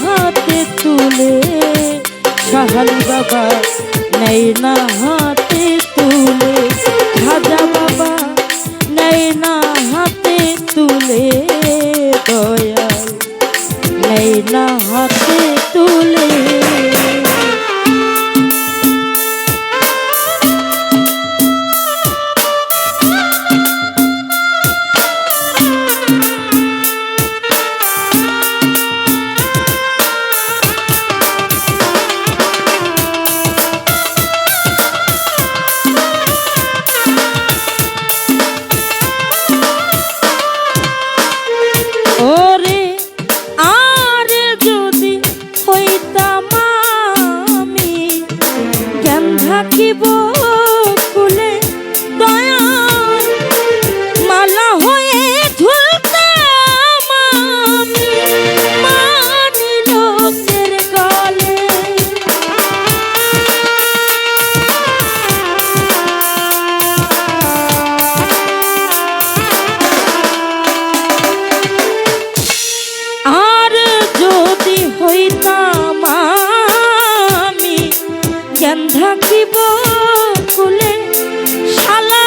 হাতে তুলে সাহালি বাবা নেই না হাতে তুলে, খাজা বাবা নেই না হাতে তুলে, দয়াল নেই না হাতে তুলে। হইতাম আমি। জ্ঞান থাকিব খুলে শালা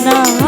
now.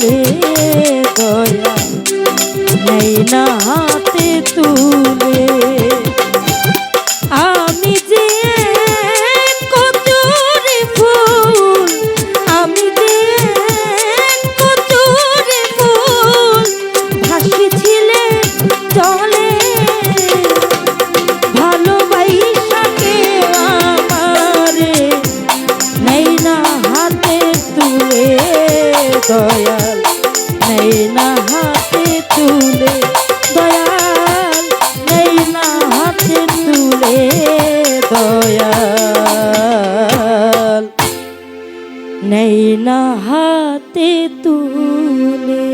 তুলে দয়াল। নেই না হাতে তুলে